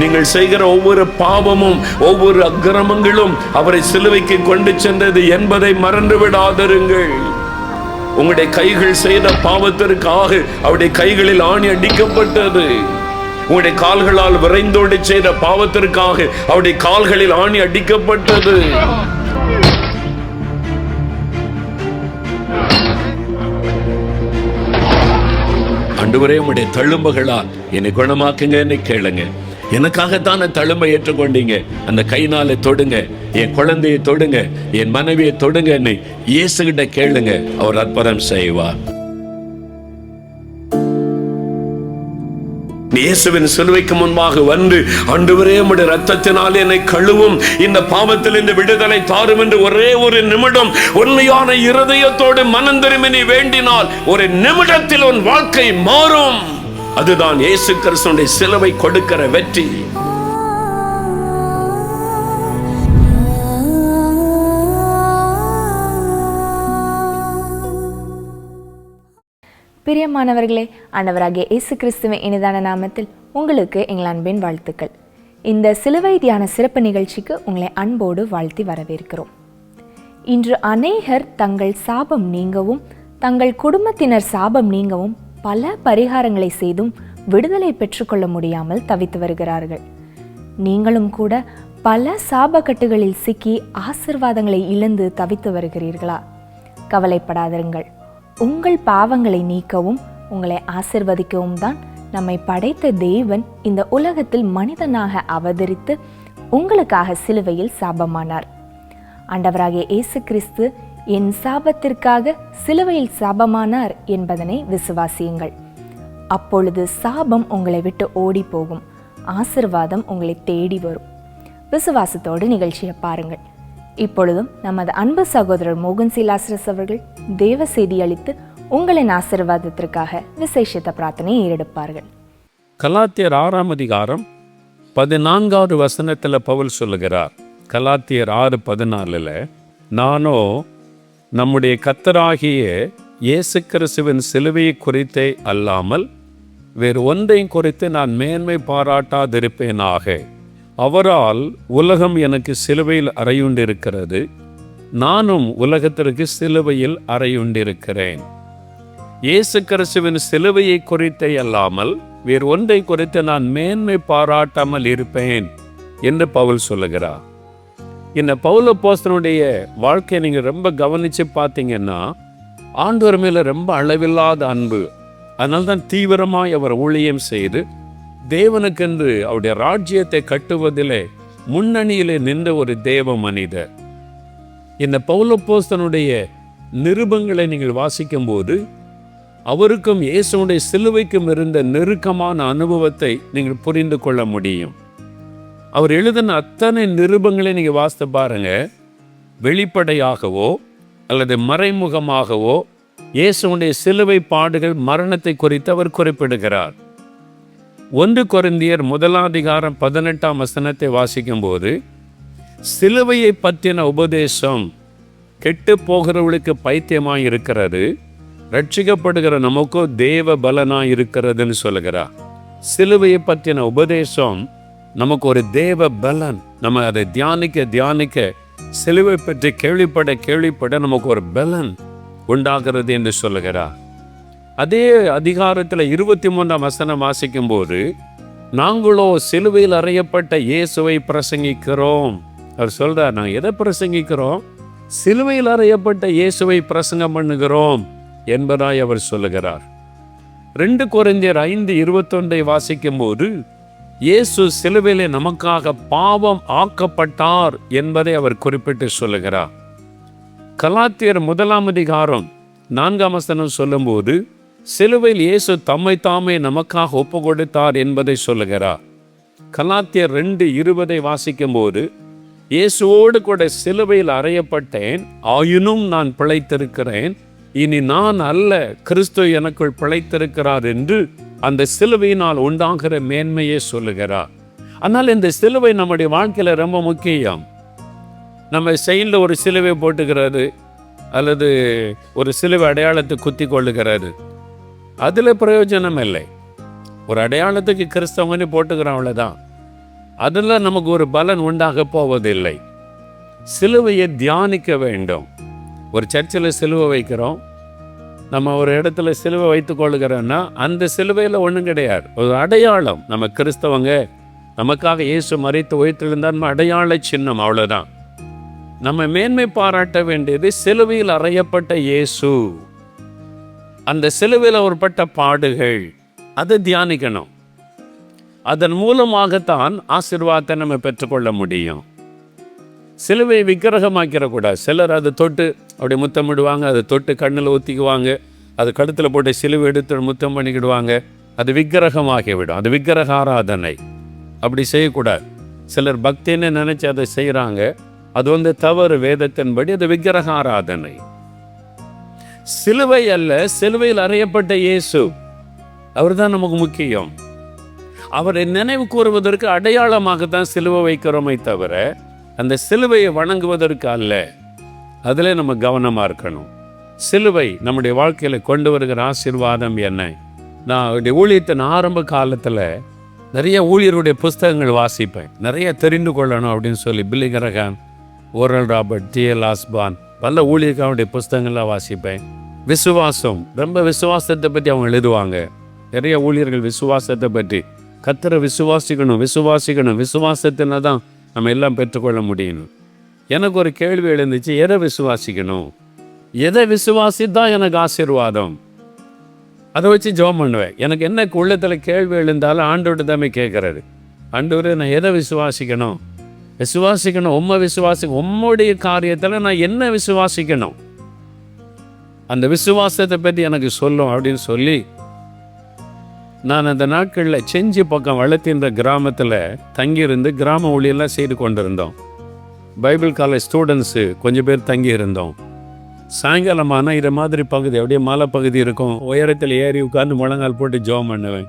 நீங்கள் செய்கிற ஒவ்வொரு பாவமும் ஒவ்வொரு அக்கிரமங்களும் அவரை சிலுவைக்கு கொண்டு சென்றது என்பதை மறந்து விடாதருங்கள் உங்களுடைய கைகள் செய்த பாவத்திற்காக அவருடைய கைகளில் ஆணி அடிக்கப்பட்டது. உங்களுடைய கால்களால் விரைந்தோடி செய்த பாவத்திற்காக அவருடைய கால்களில் ஆணி அடிக்கப்பட்டது. ஆண்டவரே உங்களுடைய தழும்புகளால் என்னை குணமாக்குங்க என்னை கேளுங்க. எனக்காகத்தான தழும்பை ஏற்றுக்கொண்டீங்க. அந்த கைனால தொடுங்க. என் குழந்தையை தொடுங்க. என் மனைவியை தொடுங்க இயேசுகிட்ட கேளுங்க. அவர் அற்புதம் செய்வார். இயேசுவின் சிலுவைக்கு முன்பாக வந்து ஆண்டவரே உடைய ரத்தத்தினால் என்னை கழுவும். இந்த பாவத்தில் இந்த விடுதலை தாரும் என்று ஒரே ஒரு நிமிடம் உண்மையான இருதயத்தோடு மனம் திரும்பி நீ வேண்டினால் ஒரு நிமிடத்தில் உன் வாழ்க்கை மாறும். அதுதான் இயேசு கிறிஸ்துடைய சிலுவை கொடுக்கிற வெற்றி. பிரியமானவர்களே ஆண்டவராகிய இயேசு கிறிஸ்துவின் இனிதான நாமத்தில் உங்களுக்கு எங்கள் அன்பின் வாழ்த்துக்கள். இந்த சிலுவை தியான சிறப்பு நிகழ்ச்சிக்கு உங்களை அன்போடு வாழ்த்தி வரவேற்கிறோம். இன்று அநேகர் தங்கள் சாபம் நீங்கவும் தங்கள் குடும்பத்தினர் சாபம் நீங்கவும் பல பரிகாரங்களை செய்தும் விடுதலை பெற்றுக்கொள்ள முடியாமல் தவித்து வருகிறார்கள். நீங்களும் கூட பல சாபக்கட்டுகளில் சிக்கி ஆசிர்வாதங்களை இழந்து தவித்து வருகிறீர்களா? கவலைப்படாதிருங்கள். உங்கள் பாவங்களை நீக்கவும் உங்களை ஆசிர்வதிக்கவும் தான் நம்மை படைத்த தேவன் இந்த உலகத்தில் மனிதனாக அவதரித்து உங்களுக்காக சிலுவையில் சாபமானார். ஆண்டவராகிய இயேசு கிறிஸ்து என் சாபத்திற்காக சிலுவையில் சாபமானார் என்பதனை விசுவாசியுங்கள். அப்பொழுது சாபம் உங்களை விட்டு ஓடி போகும் ஆசிர்வாதம் உங்களை தேடி வரும். விசுவாசத்தோடு நிகழ்ச்சியை பாருங்கள். இப்பொழுதும் நமது அன்பு சகோதரர் மோகன் சிலாசரஸ் அவர்கள் தேவ செய்தி அளித்து உங்களின் ஆசிர்வாதத்திற்காக விசேஷித்த பிரார்த்தனையை ஏறெடுப்பார்கள். கலாத்தியர் ஆறாம் அதிகாரம் பதினான்காவது வசனத்தில் பவுல் சொல்லுகிறார். கலாத்தியர் ஆறு பதினாலில் நானோ நம்முடைய கத்தராகிய இயேசு கிறிஸ்துவின் சிலுவையை குறித்தே அல்லாமல் வேறு ஒன்றையும் குறித்து நான் மேன்மை பாராட்டாதிருப்பேனாக. அவரால் உலகம் எனக்கு சிலுவையில் அறையுண்டிருக்கிறது. நானும் உலகத்திற்கு சிலுவையில் அறையுண்டிருக்கிறேன். இயேசு கிறிஸ்துவின் சிலுவையை குறித்தே அல்லாமல் வேறு ஒன்றை குறித்து நான் மேன்மை பாராட்டாமல் இருப்பேன் என்று பவுல் சொல்லுகிறார். இந்த பவுல போஸ்தனுடைய வாழ்க்கையை நீங்கள் ரொம்ப கவனித்து பார்த்தீங்கன்னா ஆண்டவர் மேலே ரொம்ப அளவில்லாத அன்பு. அதனால தான் தீவிரமாக அவர் ஊழியம் செய்து தேவனுக்கென்று அவருடைய ராஜ்யத்தை கட்டுவதிலே முன்னணியிலே நின்ற ஒரு தேவ மனிதர். இந்த பௌலப்போஸ்தனுடைய நிருபங்களை நீங்கள் வாசிக்கும்போது அவருக்கும் இயேசுடைய சிலுவைக்கும் இருந்த நெருக்கமான அனுபவத்தை நீங்கள் புரிந்து கொள்ள முடியும். அவர் எழுதின அத்தனை நிருபங்களை நீங்கள் வாசித்து பாருங்க. வெளிப்படையாகவோ அல்லது மறைமுகமாகவோ இயேசுடைய சிலுவை பாடுகள் மரணத்தை குறித்து அவர் குறிப்பிடுகிறார். ஒன்று குறைந்தியர் முதலாதிகாரம் பதினெட்டாம் வசனத்தை வாசிக்கும்போது சிலுவையை பற்றின உபதேசம் கெட்டு போகிறவளுக்கு பைத்தியமாய் இருக்கிறது ரட்சிக்கப்படுகிற நமக்கோ தேவ பலனாய் இருக்கிறதுன்னு சொல்லுகிறார். சிலுவையை பற்றின உபதேசம் நமக்கு ஒரு தேவ பலன். நம்ம அதை தியானிக்க தியானிக்க சிலுவை பற்றி கேள்விப்பட கேள்விப்பட நமக்கு ஒரு பலன் உண்டாகிறது என்று சொல்லுகிறார். அதே அதிகாரத்தில் இருபத்தி மூன்றாம் வசனம் வாசிக்கும்போது நாங்களோ சிலுவையில் அறையப்பட்ட இயேசுவை பிரசங்கிக்கிறோம். அவர் சொல்றார் நாங்கள் எதை பிரசங்கிக்கிறோம்? சிலுவையில் அறையப்பட்ட இயேசுவை பிரசங்கம் பண்ணுகிறோம் என்பதாய் அவர் சொல்லுகிறார். ரெண்டு குறைஞ்சர் ஐந்து இருபத்தொன்றை வாசிக்கும்போது இயேசு சிலுவையிலே நமக்காக பாவம் ஆக்கப்பட்டார் என்பதை அவர் குறிப்பிட்டு சொல்லுகிறார். கலாத்தியர் முதலாம் அதிகாரம் நான்காம் வசனம் சொல்லும்போது சிலுவையில் இயேசு தம்மை தாமே நமக்காக ஒப்பு கொடுத்தார் என்பதை சொல்லுகிறார். கலாத்தியர் ரெண்டு இருபதை வாசிக்கும்போது இயேசுவோடு கூட சிலுவையில் அறையப்பட்டேன் ஆயினும் நான் பிழைத்திருக்கிறேன் இனி நான் அல்ல கிறிஸ்து எனக்குள் பிழைத்திருக்கிறார் என்று அந்த சிலுவையினால் உண்டாகிற மேன்மையே சொல்லுகிறார் ஆனால் இந்த சிலுவை நம்முடைய வாழ்க்கையில் ரொம்ப முக்கியம். நம்ம செயலில் ஒரு சிலுவை போட்டுக்கிறாரு அல்லது ஒரு சிலுவை அடையாளத்தை குத்தி கொள்ளுகிறாரு அதில் பிரயோஜனம் இல்லை. ஒரு அடையாளத்துக்கு கிறிஸ்தவங்கன்னு போட்டுக்கிறோம் அவ்வளோதான் அதில் நமக்கு ஒரு பலன் உண்டாக போவதில்லை. சிலுவையை தியானிக்க வேண்டும். ஒரு சர்ச்சில் சிலுவை வைக்கிறோம். நம்ம ஒரு இடத்துல சிலுவை வைத்துக் கொள்கிறோன்னா அந்த சிலுவையில் ஒன்றும் கிடையாது. ஒரு அடையாளம். நம்ம கிறிஸ்தவங்க நமக்காக இயேசு மறைத்து உயர்த்திருந்தால் நம்ம அடையாள சின்னம் அவ்வளோதான் நம்ம மேன்மை பாராட்ட வேண்டியது சிலுவையில் அறையப்பட்ட இயேசு. அந்த சிலுவையில் ஒருப்பட்ட பாடுகள். அதை தியானிக்கணும். அதன் மூலமாகத்தான் ஆசிர்வாதத்தை நம்ம பெற்றுக்கொள்ள முடியும். சிலுவை விக்கிரகமாக்கிடக்கூடாது. சிலர் அதை தொட்டு அப்படி முத்தமிடுவாங்க அதை தொட்டு கண்ணில் ஊற்றிக்குவாங்க அது கழுத்தில் போட்டு சிலுவை எடுத்து முத்தம் பண்ணிக்கிடுவாங்க அது விக்கிரகமாகிவிடும். அது விக்கிரக ஆராதனை. அப்படி செய்யக்கூடாது. சிலர் பக்தின்னு நினச்சி அதை செய்கிறாங்க அது வந்து தவறு வேதத்தின்படி அது விக்கிரக ஆராதனை. சிலுவை அல்ல சிலுவையில் அறையப்பட்ட இயேசு அவர் தான் நமக்கு முக்கியம். அவரை நினைவு கூறுவதற்கு அடையாளமாக தான் சிலுவை வைக்கிறோமே தவிர அந்த சிலுவையை வணங்குவதற்கு அல்ல. அதில் நம்ம கவனமாக இருக்கணும். சிலுவை நம்முடைய வாழ்க்கையில் கொண்டு வருகிற ஆசீர்வாதம் என்ன? நான் ஊழியத்தின் ஆரம்ப காலத்தில் நிறைய ஊழியருடைய புஸ்தகங்கள் வாசிப்பேன். நிறைய தெரிந்து கொள்ளணும் அப்படின்னு சொல்லி Billy Graham Oral Robert TL Osborn பல ஊழியர்களுடைய புஸ்தகங்கள்லாம் வாசிப்பேன். விசுவாசம் ரொம்ப விசுவாசத்தை பற்றி அவங்க எழுதுவாங்க. நிறைய ஊழியர்கள் விசுவாசத்தை பற்றி. கத்தரை விசுவாசிக்கணும் விசுவாசிக்கணும். விசுவாசத்தின தான் நம்ம எல்லாம் பெற்றுக்கொள்ள முடியணும். எனக்கு ஒரு கேள்வி எழுந்துச்சு எதை விசுவாசிக்கணும்? எதை விசுவாசித்தான் எனக்கு ஆசீர்வாதம்? அதை வச்சு ஜெபம் பண்ணுவேன். எனக்கு என்ன உள்ளத்தில் கேள்வி எழுந்தாலும் ஆண்டோட தாமே கேட்குறாரு ஆண்டவர் நான் எதை விசுவாசிக்கணும்? விசுவாசிக்கணும் உம்மை விசுவாசி உம்முடைய காரியத்தில் நான் என்ன விசுவாசிக்கணும்? அந்த விசுவாசத்தை பற்றி எனக்கு சொல்லும் அப்படின்னு சொல்லி நான் அந்த நாட்களில் செஞ்சி பக்கம் வளர்த்தின்ற கிராமத்தில் தங்கியிருந்து கிராம ஊழியெல்லாம் செய்து கொண்டிருந்தோம். பைபிள் காலேஜ் ஸ்டூடெண்ட்ஸு கொஞ்சம் பேர் தங்கி இருந்தோம் சாயங்காலமானா இது மாதிரி பகுதி அப்படியே மலை பகுதி இருக்கும். உயரத்தில் ஏறி உட்காந்து முழங்கால் போட்டு ஜெபம் பண்ணுவேன்.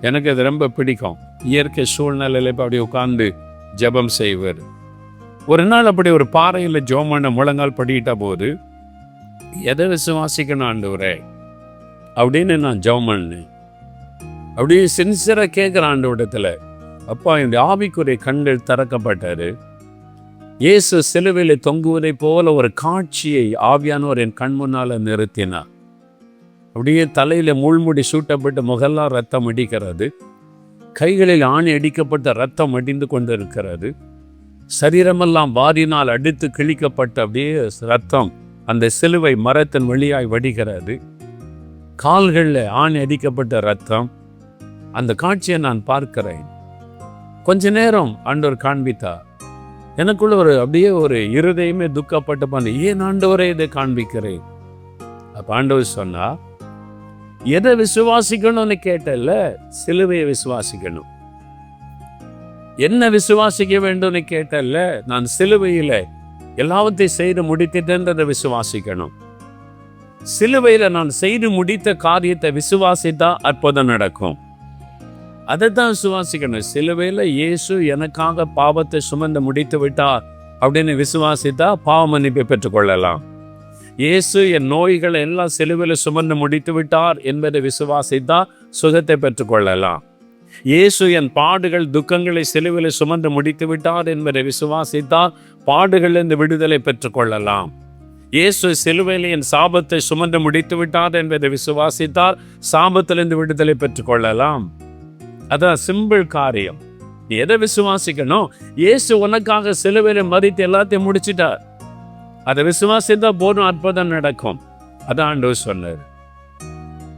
எனக்கு அது ரொம்ப பிடிக்கும். இயற்கை சூழ்நிலையில் இப்போ அப்படி உட்காந்து ஜெபம் செய்வார் ஒரு நாள் அப்படி ஒரு பாறையில் ஜெபம் பண்ண முழங்கால் படிக்கிட்ட போது எதை விசுவாசிக்கணும் ஆண்டவரே? அப்படின்னு நான் ஜெபம் பண்ணேன். அப்படியே சின்சியராக கேட்குற ஆண்டவடத்தில் அப்பா இந்த ஆவிக்குரிய கண்கள் திறக்கப்பட்டாரு. இயேசு சிலுவையில் தொங்குவதைப் போல ஒரு காட்சியை ஆவியானவர் என் கண் முன்னால் நிறுத்தினார். அப்படியே தலையில் முள்முடி சூட்டப்பட்டு முகெல்லாம் ரத்தம் அடிக்கிறது. கைகளில் ஆணி அடிக்கப்பட்ட ரத்தம் அடிந்து கொண்டு இருக்கிறது சரீரமெல்லாம் வாரினால் அடித்து கிழிக்கப்பட்ட அப்படியே ரத்தம் அந்த சிலுவை மரத்தின் வழியாய் வடிகிறது. கால்களில் ஆணி அடிக்கப்பட்ட ரத்தம் அந்த காட்சியை நான் பார்க்கிறேன். கொஞ்ச நேரம் ஆண்டவர் காண்பித்தார். எனக்குள்ள ஒரு அப்படியே ஒரு இருதயமே துக்கப்பட்டு பண்ண ஏன் ஆண்டவரே இதை காண்பிக்கிறேன் அப்ப ஆண்டவர் சொன்னா எதை விசுவாசிக்கணும்னு கேட்டல சிலுவையை விசுவாசிக்கணும். என்ன விசுவாசிக்க வேண்டும்னு கேட்டல நான் சிலுவையில எல்லாவற்றையும் செய்து முடித்திட்டேன்றதை விசுவாசிக்கணும். சிலுவையில நான் செய்து முடித்த காரியத்தை விசுவாசித்தா அற்புதம் நடக்கும். அதை தான் விசுவாசிக்கணும் சிலுவையில் இயேசு எனக்காக பாவத்தை சுமந்து முடித்து விட்டார் அப்படின்னு விசுவாசித்தா பாவ மன்னிப்பை பெற்றுக்கொள்ளலாம் இயேசு என் நோய்களை எல்லாம் சிலுவையில் சுமந்து முடித்து விட்டார் என்பதை விசுவாசித்தா சுகத்தை பெற்றுக்கொள்ளலாம் இயேசு என் பாடுகள் துக்கங்களை சிலுவையில் சுமந்து முடித்து விட்டார் என்பதை விசுவாசித்தால் பாடுகளிலிருந்து விடுதலை பெற்றுக்கொள்ளலாம் இயேசு சிலுவையில் என் சாபத்தை சுமந்து முடித்து விட்டார் என்பதை விசுவாசித்தால் சாபத்திலிருந்து விடுதலை பெற்றுக்கொள்ளலாம் அதான் சிம்பிள் காரியம். நீ எதை விசுவாசிக்கணும்? இயேசு உனக்காக சிலுவையில மறித்து எல்லாத்தையும் முடிச்சிட்டார். அதை விசுவாசித்தா போதும் அற்புதம் நடக்கும். அதான் ஆண்டவர் சொன்னார்.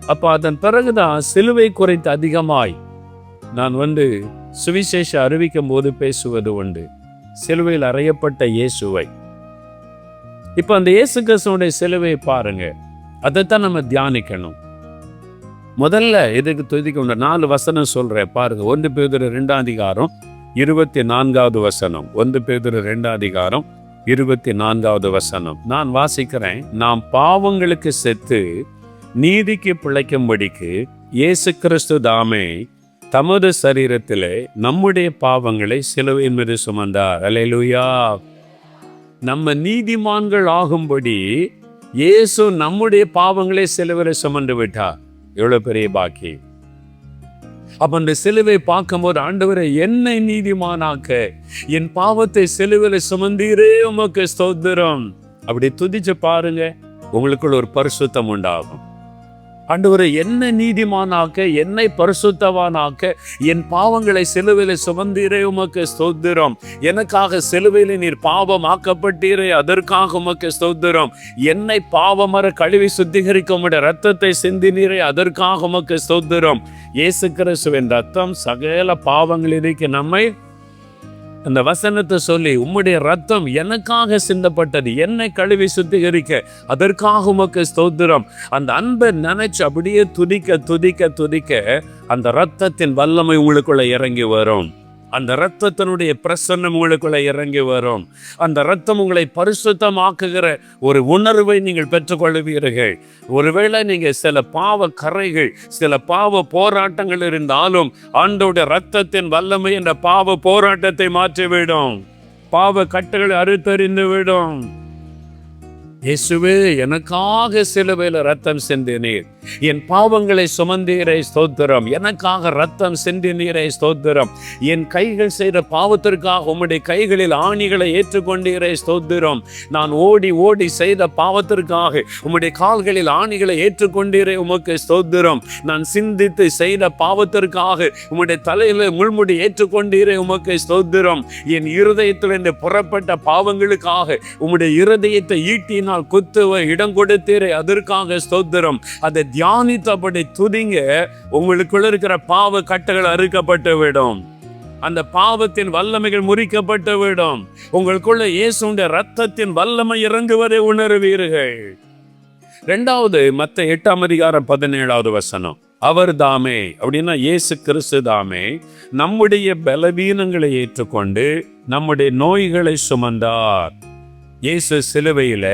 அப்போ அதன் பிறகுதான் சிலுவை குறைத்து அதிகமாய் நான் வந்து சுவிசேஷ அறிவிக்கும் போது பேசுவது உண்டு. சிலுவையில் அறையப்பட்ட இயேசுவை. இப்போ அந்த இயேசு கிறிஸ்துவனுடைய சிலுவையை பாருங்க. அதைத்தான் நம்ம தியானிக்கணும். முதல்ல எதுக்கு துதிக்க நாலு வசனம் சொல்கிறேன் பாருங்க. ஒன்று பேதர் ரெண்டாம் அதிகாரம் இருபத்தி நான்காவது வசனம். ஒன்று பேதர் ரெண்டாம் அதிகாரம் இருபத்தி நான்காவது வசனம். நான் வாசிக்கிறேன். நாம் பாவங்களுக்கு செத்து நீதிக்கு பிழைக்கும்படிக்கு இயேசு கிறிஸ்து தாமே தமது சரீரத்திலே நம்முடைய பாவங்களை சிலுவையின் மீது சுமந்தார். அலையலுயா நம்ம நீதிமான்கள் ஆகும்படி இயேசு நம்முடைய பாவங்களை சிலுவரை சுமந்து விட்டார். எவ்வளவு பெரிய பாக்கி அப்ப அந்த சிலுவை பார்க்கும்போது ஆண்டவரை என்னை நீதிமானாக்க என் பாவத்தை சிலுவையில் சுமந்தீரே உமக்கு ஸ்தோத்திரம். அப்படி துதிச்சு பாருங்க உங்களுக்குள்ள ஒரு பரிசுத்தம் உண்டாகும். ஆண்டவரை என்னை நீதிமானாக்க என்னை பரிசுத்தவானாக்க என் பாவங்களை சிலுவையில சுமந்தீரே உமக்கு ஸ்தோத்திரம். எனக்காக செலுவையில் நீர் பாவம் ஆக்கப்பட்டீரே அதற்காக உமக்கு ஸ்தோத்திரம். என்னை பாவமர கழுவி சுத்திகரிக்க உடைய ரத்தத்தை சிந்தினீரே அதற்காக உமக்கு ஸ்தோத்திரம். இயேசு கிறிஸ்துவின் ரத்தம் சகல பாவங்களிலிருக்கு நம்மை அந்த வசனத்தை சொல்லி உம்முடைய ரத்தம் எனக்காக சிந்தப்பட்டது. என்னை கழுவி சுத்திகரிக்க. அதற்காக உமக்கு ஸ்தோத்திரம். அந்த அன்பை நினைச்சு அப்படியே துதிக்க துதிக்க துதிக்க அந்த ரத்தத்தின் வல்லமை உங்களுக்குள்ள இறங்கி வரும். அந்த ரத்தத்தினுடைய பிரசன்னம் உங்களுக்குள்ள இறங்கி வரும். அந்த ரத்தம் உங்களை பரிசுத்தமாக்குகிற ஒரு உணர்வை நீங்கள் பெற்றுக்கொள்வீர்கள். ஒருவேளை நீங்கள் சில பாவ கரைகள் சில பாவ போராட்டங்கள் இருந்தாலும் ஆண்டோட ரத்தத்தின் வல்லமை என்ற பாவ போராட்டத்தை மாற்றிவிடும். பாவ கட்டுகளை அறுத்தறிந்து விடும் இயேசுவே எனக்காக சிலுவையில் ரத்தம் சிந்தினீர். என் பாவங்களை சுமந்தீரை ஸ்தோத்திரம். எனக்காக ரத்தம் சிந்தினீரை ஸ்தோத்திரம். என் கைகள் செய்த பாவத்திற்காக உம்முடைய கைகளில் ஆணிகளை ஏற்றுக்கொண்டீரை ஸ்தோத்திரம். நான் ஓடி ஓடி செய்த பாவத்திற்காக உம்முடைய கால்களில் ஆணிகளை ஏற்றுக்கொண்டீரை உமக்கு ஸ்தோத்திரம். நான் சிந்தித்து செய்த பாவத்திற்காக உம்முடைய தலையில முள்முடி ஏற்றுக்கொண்டீரை உமக்கு ஸ்தோத்திரம். என் இருதயத்திலிருந்து புறப்பட்ட பாவங்களுக்காக உம்முடைய இருதயத்தை ஈட்டினால் குத்துவ இடம் கொடுத்தீரை அதற்காக ஸ்தோத்திரம். அதை தியானித்தபடி துதிங்க உங்களுக்குள்ள இருக்கிற பாவ கட்டுகள் அறுக்கப்பட்டு விடும் அந்த பாவத்தின் வல்லமைகள் முறிக்கப்பட்டு விடும் உங்களுக்குள்ள இயேசுடைய ரத்தத்தின் வல்லமை இறங்குவதை உணர்வீர்கள். ரெண்டாவது மத்த எட்டாம் அதிகாரம் பதினேழாவது வசனம். அவர் தாமே அப்படின்னா இயேசு கிறிஸ்து தாமே நம்முடைய பலவீனங்களை ஏற்றுக்கொண்டு நம்முடைய நோய்களை சுமந்தார். இயேசு சிலுவையில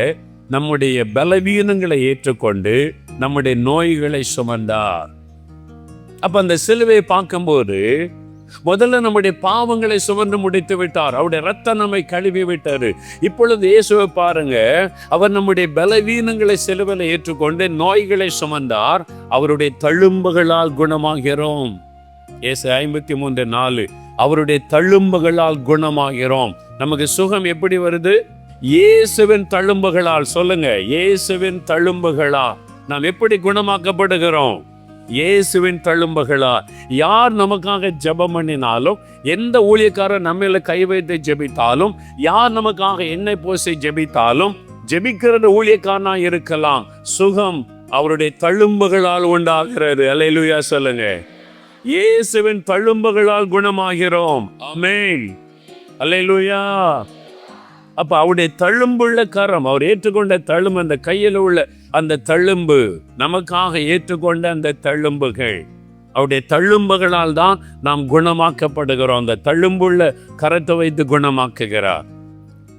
நம்முடைய பலவீனங்களை ஏற்றுக்கொண்டு நம்முடைய நோய்களை சுமந்தார். அப்ப அந்த சிலுவையை பார்க்கும்போது முதல்ல நம்முடைய பாவங்களை சுமந்து முடித்து விட்டார். அவருடைய ரத்தம் நம்மை கழுவி விட்டாரு இப்பொழுது இயேசுவை பாருங்க அவர் நம்முடைய பலவீனங்களை சிலுவையில் ஏற்றுக்கொண்டு நோய்களை சுமந்தார். அவருடைய தழும்புகளால் குணமாகிறோம். இயேசு ஐம்பத்தி மூன்று நாலு அவருடைய தழும்புகளால் குணமாகிறோம். நமக்கு சுகம் எப்படி வருது? இயேசுவின் தழும்புகளால் சொல்லுங்க இயேசுவின் தழும்புகளா? நாம் எப்படி குணமாக்கப்படுகிறோம்? இயேசுவின் தழும்புகளா? யார் நமக்காக ஜெபம் பண்ணினாலும் எந்த ஊழியக்காரர் நம்மள கை வைத்து ஜெபித்தாலும் யார் நமக்காக எண்ணெய் பூசி ஜெபித்தாலும் ஜெபிக்கிறது ஊழியக்காரனா இருக்கலாம். சுகம் அவருடைய தழும்புகளால் உண்டாகிறது. அலையிலுயா சொல்லுங்க. இயேசுவின் தழும்புகளால் குணமாகிறோம். அமேன் அலையிலுயா அப்போ அவருடைய தழும்புள்ள கரம் அவர் ஏற்றுக்கொண்ட தழும்பு அந்த கையில் உள்ள அந்த தழும்பு நமக்காக ஏற்றுக்கொண்ட அந்த தழும்புகள். அவருடைய தழும்புகளால் தான் நாம் குணமாக்கப்படுகிறோம். அந்த தழும்புள்ள கரத்தை வைத்து குணமாக்குகிறார்.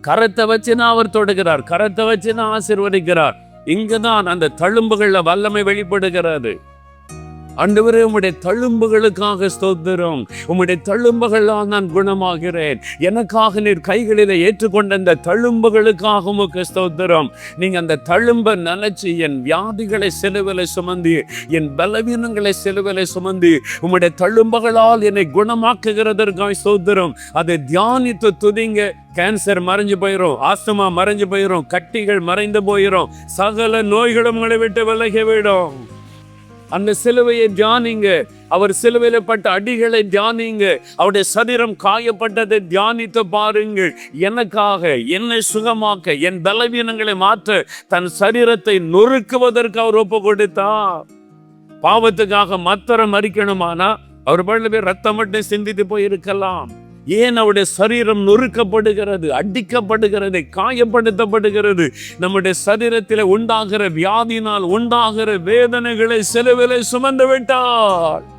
கரத்தை வச்சுனா அவர் தொடுகிறார். கரத்தை வச்சுனா ஆசிர்வதிக்கிறார். இங்குதான் அந்த தழும்புகளில் வல்லமை வெளிப்படுகிறது. ஆண்டவரே உம்முடைய தழும்புகளுக்காக ஸ்தோத்திரம். உம்முடைய தழும்புகளால் நான் குணமாகிறேன். எனக்காக நீர் கைகளில் ஏற்றுக்கொண்ட அந்த தழும்புகளுக்காக உமக்கு ஸ்தோத்திரம். நீங்கள் அந்த தழும்பை நினைச்சு என் வியாதிகளை சிலுவிலை சுமந்து என் பலவீனங்களை சிலுவிலை சுமந்து உம்முடைய தழும்புகளால் என்னை குணமாக்குகிறதற்காக ஸ்தோத்திரம். அதை தியானித்து துதிங்க. கேன்சர் மறைஞ்சு போயிடும் ஆஸ்துமா மறைஞ்சு போயிடும் கட்டிகள் மறைந்து போயிடும் சகல நோய்களும் உங்களை விட்டு விலகி விடும். அந்த சிலுவையை தியானிங்க. அவர் சிலுவையில் பட்ட அடிகளை தியானிங்க. அவருடைய சரீரம் காயப்பட்டதை தியானித்து பாருங்கள். எனக்காக என்னை சுகமாக்க என் பலவீனங்களை மாற்ற தன் சரீரத்தை நொறுக்குவதற்கு அவர் ஒப்பு கொடுத்தார் பாவத்துக்காக மத்தரம் மறிக்கணுமானா அவர் பள்ளவே ரத்தம் மட்டும் சிந்தித்து போயிருக்கலாம். ஏன் அவருடைய சரீரம் நொறுக்கப்படுகிறது அடிக்கப்படுகிறது காயப்படுத்தப்படுகிறது? நம்முடைய சரீரத்தில் உண்டாகிற வியாதினால் உண்டாகிற வேதனைகளை செலவிலை சுமந்து விட்டார்.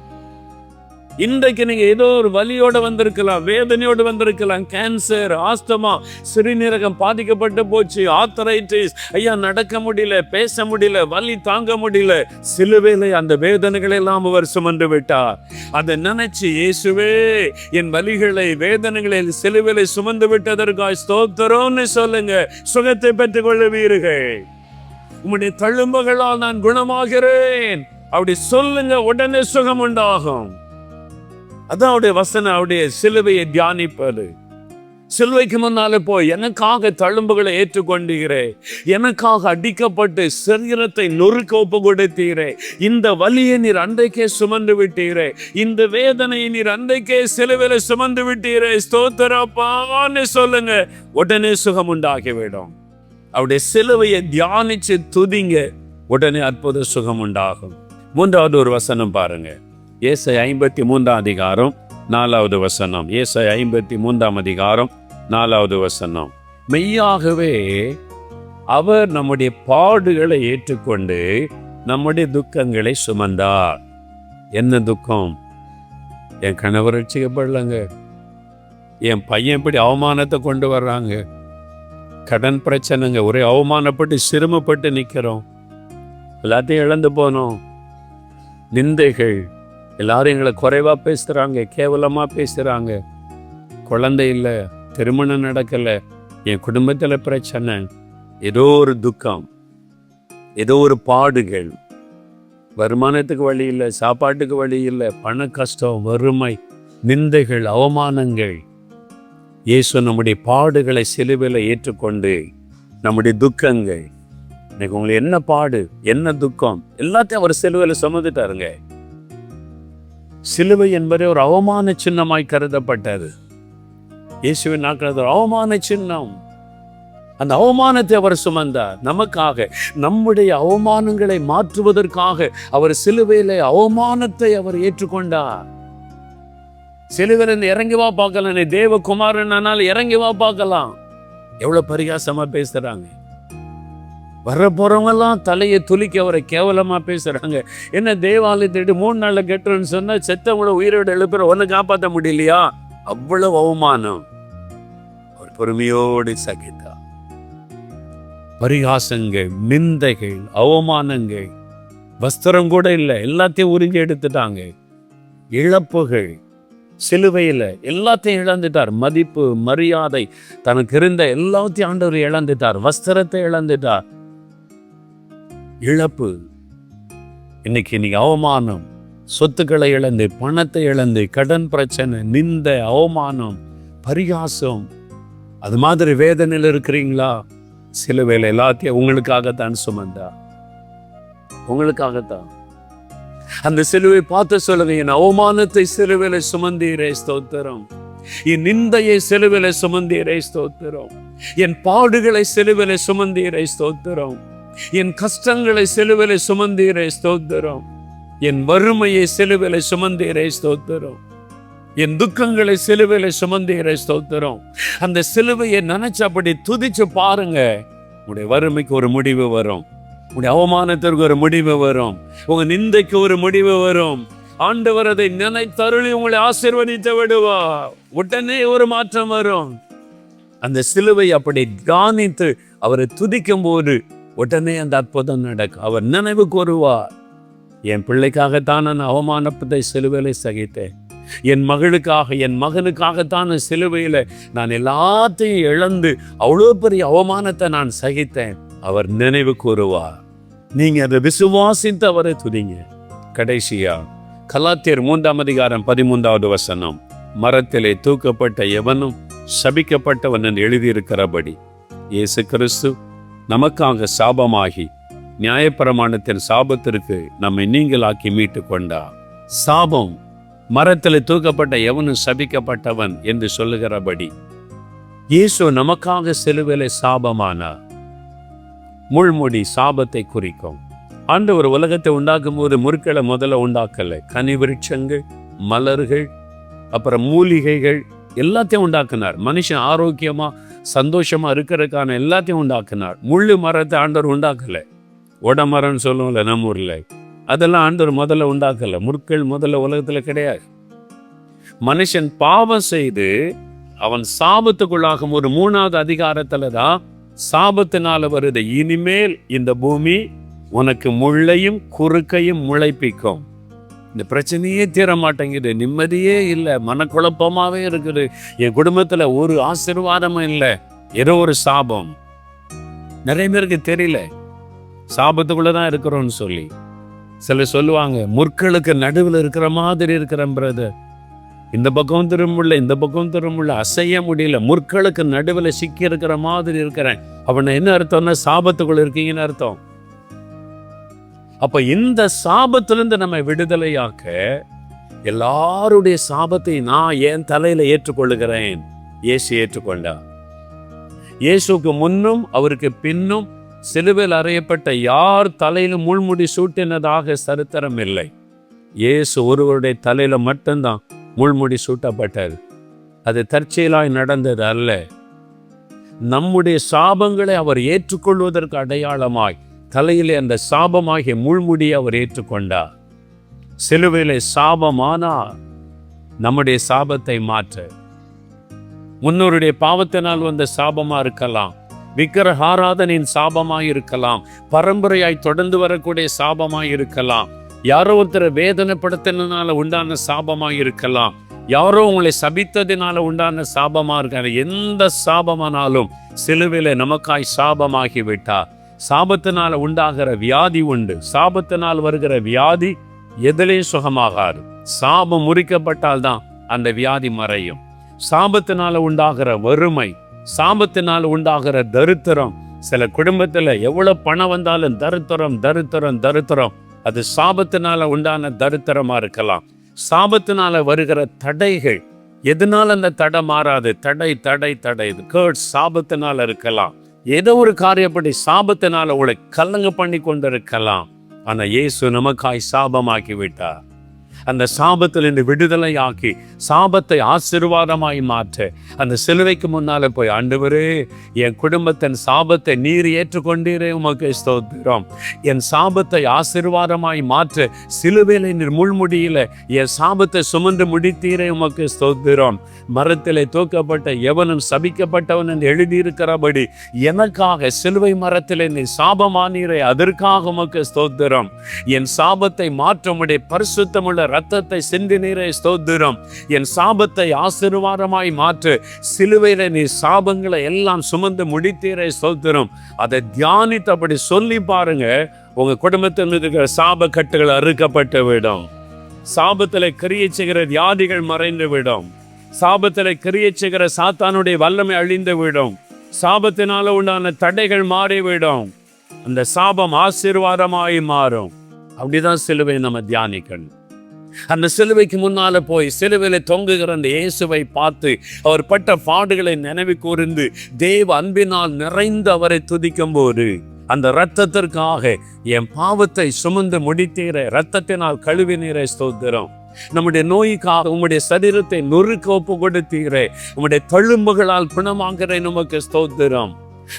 இன்றைக்கு நீங்க ஏதோ ஒரு வலியோட வந்திருக்கலாம் வேதனையோடு வந்திருக்கலாம். கேன்சர் ஆஸ்தமா சிறுநீரகம் பாதிக்கப்பட்டு போச்சு ஆத்தரைட்டிஸ் ஐயா நடக்க முடியல பேச முடியல வலி தாங்க முடியல. சிலுவையில அந்த வேதனைகளை எல்லாம் அவர் சுமந்து விட்டார். அதை நினைச்சு இயேசுவே என் வலிகளை வேதனைகளை சிலுவேலை சுமந்து விட்டதற்காக ஸ்தோத்திரம்னு சொல்லுங்க. சுகத்தை பெற்றுக் கொள்ளுவீர்கள். உம்முடைய தழும்புகளால் நான் குணமாகிறேன். அப்படி சொல்லுங்க உடனே சுகம் உண்டாகும் அதான் அவருடைய வசனம் அவருடைய சிலுவையை தியானிப்பது. சிலுவைக்கு முன்னாலே போய் எனக்காக தழும்புகளை ஏற்றுக்கொண்டீரே எனக்காக அடிக்கப்பட்டு சரீரத்தை நொறுக்க ஒப்பு கொடுத்தீரே இந்த வலியை நீர் அன்றைக்கே சுமந்து விட்டீரே. இந்த வேதனையை நீர் அன்றைக்கே சிலுவையில சுமந்து விட்டீரே. ஸ்தோத்திரப்பான்னு சொல்லுங்க. உடனே சுகம் உண்டாகிவிடும். அவருடைய சிலுவையை தியானிச்சு துதிங்க. உடனே அற்புத சுகம் உண்டாகும். மூன்றாவது ஒரு வசனம் பாருங்கள் ஏசை ஐம்பத்தி மூன்றாம் அதிகாரம் நாலாவது வசனம். ஏசை ஐம்பத்தி மூன்றாம் அதிகாரம் நாலாவது வசனம். மெய்யாகவே அவர் நம்முடைய பாடுகளை ஏற்றுக்கொண்டு நம்முடைய துக்கங்களை சுமந்தார். என்ன துக்கம்? என் கணவர் ரட்சிக்கப்படலங்க. என் பையன் இப்படி அவமானத்தை கொண்டு வர்றாங்க. கடன் பிரச்சனைங்க ஒரே அவமானப்பட்டு சிரமப்பட்டு நிற்கிறோம் எல்லாத்தையும் இழந்து போனோம். நிந்தைகள் எல்லாரும் எங்களை குறைவாக பேசுகிறாங்க கேவலமாக பேசுகிறாங்க குழந்தை இல்லை திருமணம் நடக்கலை என் குடும்பத்தில் பிரச்சனை. ஏதோ ஒரு துக்கம் ஏதோ ஒரு பாடுகள். வருமானத்துக்கு வழி இல்லை சாப்பாட்டுக்கு வழி இல்லை பண கஷ்டம் வறுமை நிந்தைகள் அவமானங்கள். இயேசு நம்முடைய பாடுகளை சிலுவையில் ஏற்றுக்கொண்டு நம்முடைய துக்கங்கள். இன்னைக்கு உங்களுக்கு என்ன பாடு என்ன துக்கம் எல்லாத்தையும் அவர் சிலுவையில் சுமந்துட்டாருங்க. சிலுவை என்பதே ஒரு அவமான சின்னமாய் கருதப்பட்டது. இயேசுவின் நாட்கள் ஒரு அவமான சின்னம். அந்த அவமானத்தை அவர் சுமந்தார். நமக்காக நம்முடைய அவமானங்களை மாற்றுவதற்காக அவர் சிலுவையில அவமானத்தை அவர் ஏற்றுக்கொண்டார். சிலுவையில் இருந்து இறங்கி வா பார்க்கலாம். நீ தேவகுமாரன் ஆனால் இறங்கி வா பார்க்கலாம். எவ்வளவு பரிகாசமா பேசுறாங்க. வர எல்லாம் தலையை துளிக்க அவரை கேவலமாக பேசுகிறாங்க என்ன தேவாலயத்திட்டு மூணு நாளில் கெட்டுறன்னு சொன்னால் செத்தவங்கள உயிரோட எழுப்புற ஒன்று காப்பாற்ற முடியலையா? அவ்வளவு அவமானம். அவர் பொறுமையோடு சகித்தா பரிகாசங்கள் நிந்தைகள் அவமானங்கள் வஸ்திரம் கூட இல்லை. எல்லாத்தையும் உறிஞ்சி எடுத்துட்டாங்க. இழப்புகள் சிலுவையில் எல்லாத்தையும் இழந்துட்டார். மதிப்பு மரியாதை தனக்கு இருந்த எல்லாத்தையும் ஆண்டவர் இழந்துட்டார். வஸ்திரத்தை இழந்துட்டார். இழப்பு. இன்னைக்கு இன்னைக்கு அவமானம் சொத்துக்களை இழந்து பணத்தை இழந்து கடன் பிரச்சனை நிந்த அவமானம் பரிகாசம் அது மாதிரி வேதனையில் இருக்கிறீங்களா? சிலுவையில் எல்லாத்தையும் உங்களுக்காகத்தான் சுமந்தா? உங்களுக்காகத்தான். அந்த சிலுவை பார்த்து சொல்லுங்க என் அவமானத்தை சிலுவையில சுமந்தீரே ஸ்தோத்திரம். என் நிந்தையை சிலுவையில சுமந்தீரே ஸ்தோத்திரம். என் பாடுகளை சிலுவையில சுமந்தீரே ஸ்தோத்திரம். என் கஷ்டங்களை செலுவிலை சுமந்தீரே ஸ்தோத்திரம். என் வறுமையை செலுவிலை சுமந்தீரே ஸ்தோத்திரம். என் துக்கங்களை சிலுவையில சுமந்தீரே ஸ்தோத்திரம். அந்த சிலுவையை நினைச்சபடி துதிச்சு பாருங்க. உடைய வறுமைக்கு ஒரு முடிவு வரும். உடைய அவமானத்திற்கு ஒரு முடிவு வரும். உங்க நிந்தைக்கு ஒரு முடிவு வரும். ஆண்டவர் அதை நினைத்தருளி உங்களை ஆசீர்வதித்து விடுவா உடனே ஒரு மாற்றம் வரும். அந்த சிலுவை அப்படி தியானித்து அவரை துதிக்கும் போது உடனே அந்த அற்புதம் நடக்கும். அவர் நினைவு கூறுவார் என் பிள்ளைக்காகத்தான் நான் அவமானப்பதை சிலுவையில சகித்தேன். என் மகளுக்காக என் மகனுக்காகத்தான் சிலுவையில் நான் எல்லாத்தையும் இழந்து அவ்வளோ பெரிய அவமானத்தை நான் சகித்தேன். அவர் நினைவு கூறுவார். நீங்கள் அதை விசுவாசித்து அவரை துதிங்க. கடைசியா கலாத்தியர் மூன்றாம் அதிகாரம் பதிமூன்றாவது வசனம் மரத்திலே தூக்கப்பட்ட எவனும் சபிக்கப்பட்டவன் என்று எழுதியிருக்கிறபடி இயேசு கிறிஸ்து நமக்காக சாபமாகி நியாயப்பிரமாணத்தின் சாபத்திற்கு நம்மை நீங்களாக்கி மீட்டு கொண்டார் சாபம். மரத்தில் தூக்கப்பட்ட எவனும் சபிக்கப்பட்டவன் என்று சொல்லுகிறபடி இயேசு நமக்காக சிலுவிலை சாபமானா? முள்முடி சாபத்தை குறிக்கும். ஆண்டவர் உலகத்தை உண்டாக்கும் போது முற்களை முதல்ல உண்டாக்கலை. கனி விருட்சங்கள் மலர்கள் அப்புறம் மூலிகைகள் எல்லாத்தையும் உண்டாக்குனார். மனுஷன் ஆரோக்கியமா சந்தோஷமாக இருக்கிறதுக்கான எல்லாத்தையும் உண்டாக்குனார். முள்ளு மரத்தை ஆண்டவர் உண்டாக்கலை. உடமரம்னு சொல்லுவோம்ல நம்ம ஊரில். அதெல்லாம் ஆண்டவர் முதல்ல உண்டாக்கலை. முற்கள் முதல்ல உலகத்தில் கிடையாது. மனுஷன் பாவம் செய்து அவன் சாபத்துக்குள்ளாகும் ஒரு மூணாவது அதிகாரத்தில் தான் சாபத்தினால வருது. இனிமேல் இந்த பூமி உனக்கு முள்ளையும் குறுக்கையும் முளைப்பிக்கும். இந்த பிரச்சனையே தீர மாட்டேங்குது நிம்மதியே இல்லை. மனக்குழப்பமாகவே இருக்குது. என் குடும்பத்தில் ஒரு ஆசீர்வாதமும் இல்லை. ஏதோ ஒரு சாபம். நிறைய பேருக்கு தெரியல. சாபத்துக்குள்ளே தான் இருக்கிறோம்னு சொல்லி. சில சொல்லுவாங்க முற்களுக்கு நடுவில் இருக்கிற மாதிரி இருக்கிறேன் பிரதர் இந்த பக்கம் திரும்பல இந்த பக்கம் திரும்பல அசைய முடியல. முற்களுக்கு நடுவில் சிக்கி இருக்கிற மாதிரி இருக்கிறேன். அவனை என்ன அர்த்தம்னா சாபத்துக்குள்ள இருக்கீங்கன்னு அர்த்தம். அப்ப இந்த சாபத்திலிருந்து நம்ம விடுதலையாக்க எல்லாருடைய சாபத்தை நான் என் தலையில ஏற்றுக்கொள்ளுகிறேன். இயேசு ஏற்றுக்கொண்டா இயேசுக்கு முன்னும் அவருக்கு பின்னும் சிலுவையில் அறையப்பட்ட யார் தலையிலும் முள்முடி சூட்டினதாக சரித்திரம் இல்லை. இயேசு ஒருவருடைய தலையில மட்டும்தான் முள்முடி சூட்டப்பட்டது. அது தற்செயலாய் நடந்தது அல்ல. நம்முடைய சாபங்களை அவர் ஏற்றுக்கொள்வதற்கு அடையாளமாய் தலையிலே அந்த சாபமாகிய முள்முடியை அவர் ஏற்றுக்கொண்டார். சிலுவையிலே சாபமானா நம்முடைய சாபத்தை மாற்ற. முன்னோருடைய பாவத்தினால் வந்த சாபமாக இருக்கலாம். விக்கிரஹாராதனின் சாபமாக இருக்கலாம். பரம்பரையாய் தொடர்ந்து வரக்கூடிய சாபமாக இருக்கலாம். யாரோ ஒருத்தரை வேதனைப்படுத்தினால உண்டான சாபமாக இருக்கலாம். யாரோ உங்களை சபித்ததினால உண்டான சாபமாக இருக்காது எந்த சாபமானாலும் சிலுவையில நமக்காய் சாபமாகி விட்டார் சாபத்தினால் உண்டாகிற வியாதி உண்டு. சாபத்தினால் வருகிற வியாதி எதிலையும் சுகமாகாது. சாபம் முறிக்கப்பட்டால் தான் அந்த வியாதி மறையும். சாபத்தினால உண்டாகிற வறுமை சாபத்தினால் உண்டாகிற தரித்திரம் சில குடும்பத்தில் எவ்வளவு பணம் வந்தாலும் தருத்திரம் தருத்திரம் தருத்திரம் அது சாபத்தினால உண்டான தரித்திரமா இருக்கலாம். சாபத்தினால வருகிற தடைகள் எதனால அந்த தடை மாறாது? தடை தடை தடை கேர்ட் சாபத்தினால இருக்கலாம். ஏதோ ஒரு காரியப்படி சாபத்தினால உங்களை கலங்க பண்ணி கொண்டிருக்கலாம். ஆனால் இயேசு நமக்காய் சாபமாக்கி விட்டார் அந்த சாபத்திலிருந்து விடுதலையாக்கி சாபத்தை ஆசீர்வாதமாய் மாற்ற. அந்த சிலுவைக்கு முன்னால போய் ஆண்டவரே என் குடும்பத்தின் சாபத்தை நீர் ஏற்றுக்கொண்டீரே உமக்கு ஸ்தோத்திரம். என் சாபத்தை ஆசீர்வாதமாய் மாற்ற. சிலுவையில் நீர் முள்முடியில என் சாபத்தை சுமந்து முடித்தீரே உமக்கு ஸ்தோத்திரம். மரத்திலே தூக்கப்பட்ட எவனும் சபிக்கப்பட்டவன் என்று எழுதியிருக்கிறபடி எனக்காக சிலுவை மரத்திலே நீ சாபமானீரே அதற்காக உமக்கு ஸ்தோத்திரம். என் சாபத்தை மாற்ற உடைய பரிசுத்தமுள்ள ரத்தத்தை சிந்தினீரே ஸ்தோத்திரம். என் சாபத்தை ஆசீர்வாதமாய் மாற்று. சிலுவையில நீ சாபங்களை எல்லாம் சுமந்து முடித்தீரை ஸ்தோத்திரம். அதை தியானித்தபடி சொல்லி பாருங்க. உங்க குடும்பத்தில் இருக்கிற சாப கட்டுகள் அறுக்கப்பட்டு விடும். சாபத்தில் கிரியை செய்கிற வியாதிகள் மறைந்து விடும். சாபத்தில் கிரியை செய்கிற சாத்தானுடைய வல்லமை அழிந்து விடும். சாபத்தினால உண்டான தடைகள் மாறிவிடும். அந்த சாபம் ஆசீர்வாதமாய் மாறும். அப்படிதான் சிலுவை நம்ம தியானிக்கணும். அந்த சிலுவைக்கு முன்னால போய் சிலுவையில தொங்குகிற அந்த இயேசுவை பார்த்து அவர் பட்ட பாடுகளை நினைவு கூர்ந்து தேவ அன்பினால் நிறைந்து அவரை துதிக்கும் போது அந்த இரத்தத்திற்காக என் பாவத்தை சுமந்து முடித்தீர இரத்தத்தினால் கழுவினீரை ஸ்தோத்திரம். நம்முடைய நோய்க்காக உம்முடைய சரீரத்தை நொறுக்க ஒப்பு கொடுத்தீரே உம்முடைய தழும்புகளால் குணமாகிறேன் நமக்கு ஸ்தோத்திரம்.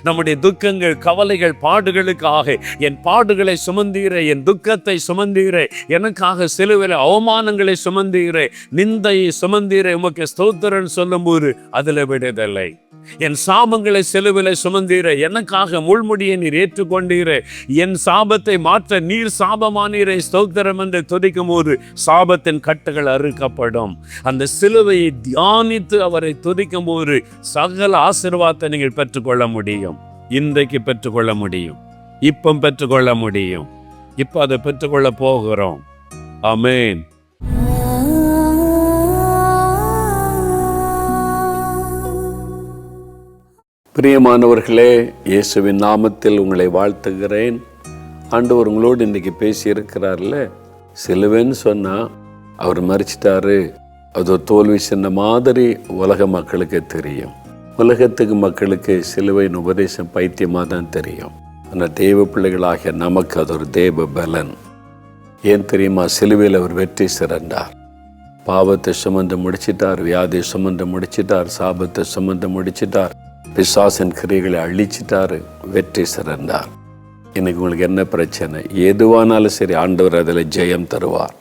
நம்முடைய துக்கங்கள் கவலைகள் பாடுகளுக்காக. என் பாடுகளை சுமந்தீரே என் துக்கத்தை சுமந்தீரே. எனக்காக சிலுவில அவமானங்களை சுமந்தீரே. நிந்தையை சுமந்தீரே. உமக்கு ஸ்தோத்திரன் சொல்லும்போது அதில் விடுதலை. என் சாபங்களை சிலுவிலை சுமந்தீர. எனக்காக முள்முடியை நீர் ஏற்றுக்கொண்டீர. என் சாபத்தை மாற்ற நீர் சாபமானீரை. ஸ்தோத்திரம் என்று துதிக்கும் போது சாபத்தின் கட்டுகள் அறுக்கப்படும். அந்த சிலுவையை தியானித்து அவரை துதிக்கும் போது சகல ஆசிர்வாதத்தை நீங்கள் பெற்றுக்கொள்ள முடியும். இன்றைக்கு பெற்றுக்கொள்ள முடியும். இப்போ பெற்றுக்கொள்ள முடியும். இப்போ அதை பெற்றுக்கொள்ள போகிறோம். அமேன் பிரியமானவர்களே இயேசுவின் நாமத்தில் உங்களை வாழ்த்துகிறேன். ஆண்டவர் உங்களோடு இன்றைக்கி பேசியிருக்கிறார்ல சிலுவைன்னு சொன்னால் அவர் மறிச்சிட்டாரு அது ஒரு தோல்வி சின்ன மாதிரி உலக மக்களுக்கு தெரியும். உலகத்துக்கு மக்களுக்கு சிலுவையின் உபதேசம் பைத்தியமாக தான் தெரியும். ஆனால் தெய்வ பிள்ளைகளாகிய நமக்கு அது ஒரு தேவ பலன். ஏன் தெரியுமா? சிலுவையில் அவர் வெற்றி சிறந்தார். பாவத்தை சுமந்து முடிச்சிட்டார் வியாதியை சுமந்து முடிச்சிட்டார் சாபத்தை சுமந்து முடிச்சிட்டார். பிசாசின் கிரிகளை அழிச்சிட்டாரு வெற்றி சிறந்தார் இன்னைக்கு உங்களுக்கு என்ன பிரச்சனை? எதுவானாலும் சரி ஆண்டவர் அதில் ஜெயம் தருவார்.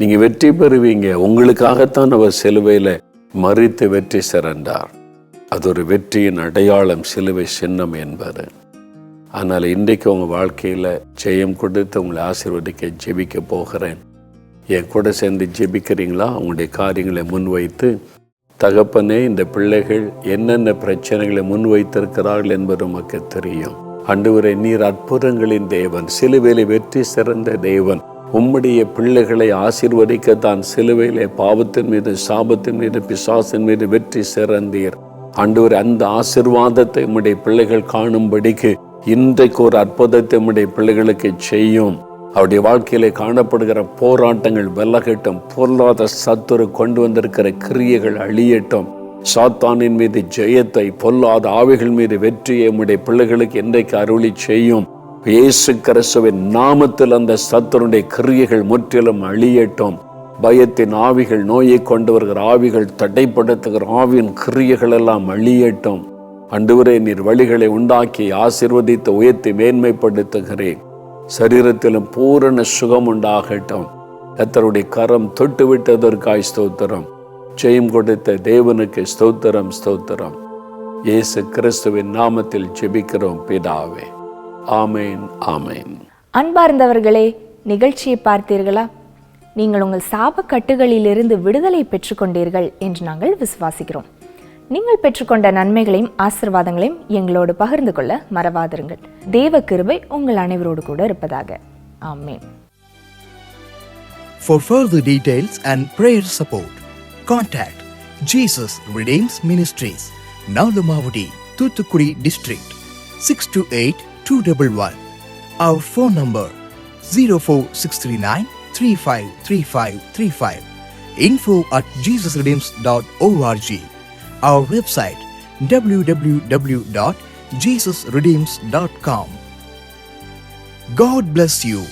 நீங்கள் வெற்றி பெறுவீங்க. உங்களுக்காகத்தான் அவர் சிலுவையில் மறித்து வெற்றி சிறந்தார் அது ஒரு வெற்றியின் அடையாளம் சிலுவை சின்னம் என்பது. ஆனால் இன்றைக்கு உங்கள் வாழ்க்கையில் ஜெயம் கொடுத்து உங்களை ஆசீர்வதிக்க ஜெபிக்க போகிறேன். என் கூட சேர்ந்து ஜெபிக்கிறீங்களா? உங்களுடைய காரியங்களை முன்வைத்து தகப்பனே இந்த பிள்ளைகள் என்னென்ன பிரச்சனைகளை முன்வைத்திருக்கிறார்கள் என்பது உமக்கு தெரியும். அன்றுவரை நீர் அற்புதங்களின் தேவன் சிலுவையிலே வெற்றி சிறந்த தேவன். உம்முடைய பிள்ளைகளை ஆசிர்வதிக்கத்தான் சிலுவையிலே பாவத்தின் மீது சாபத்தின் மீது பிசாசின் மீது வெற்றி சிறந்தீர். ஆண்டவர் அந்த ஆசிர்வாதத்தை உம்முடைய பிள்ளைகள் காணும்படிக்கு இன்றைக்கு ஒரு அற்புதத்தை உம்முடைய பிள்ளைகளுக்கு செய்யும். அவருடைய வாழ்க்கையிலே காணப்படுகிற போராட்டங்கள் வெள்ளகட்டும் பொருளாத சத்துரு கொண்டு வந்திருக்கிற கிரியைகள் அழியட்டும் சாத்தானின் மீது ஜெயத்தை பொல்லாத ஆவிகள் மீது வெற்றியை உடைய பிள்ளைகளுக்கு என்றைக்கு அருளி செய்யும் இயேசு கிறிஸ்துவின் நாமத்தில் அந்த சத்துருடைய கிரியைகள் முற்றிலும் அழியட்டும் பயத்தின் ஆவிகள் நோயை கொண்டு வருகிற ஆவிகள் தடைப்படுத்துகிற ஆவியின் கிரியைகள் எல்லாம் அழியட்டும் அன்றுவரே நீர் வழிகளை உண்டாக்கி ஆசிர்வதித்து உயர்த்தி மேன்மைப்படுத்துகிறேன். சரீரத்திலும் பூரண சுகம் உண்டாகட்டும் கத்தருடைய கரம் தொட்டு விட்டதற்காய் ஸ்தோத்திரம். ஜெயம் கொடுத்த தேவனுக்கு ஸ்தோத்திரம் ஸ்தோத்திரம். இயேசு கிறிஸ்துவின் நாமத்தில் ஜெபிக்கிறோம் பிதாவே. ஆமேன் ஆமேன். அன்பார்ந்தவர்களே நிகழ்ச்சியை பார்த்தீர்களா? நீங்கள் உங்கள் சாப கட்டுகளிலிருந்து விடுதலை பெற்றுக்கொண்டீர்கள் என்று நாங்கள் விசுவாசிக்கிறோம். நீங்கள் பெற்றுக்கொண்ட நன்மைகளையும் ஆசிர்வாதங்களையும் எங்களோடு பகிர்ந்து கொள்ள மறவாதிருங்கள் தேவ கிருபை உங்கள் அனைவரோடு கூட இருப்பதாக ஆமென் For further details and prayer support, contact Jesus Redeems Ministries, Nalamavadi, Thuthukudi District, 628-211. Our phone number 04639 353535. Info at jesusredeems.org. Our website www.jesusredeems.com. God bless you.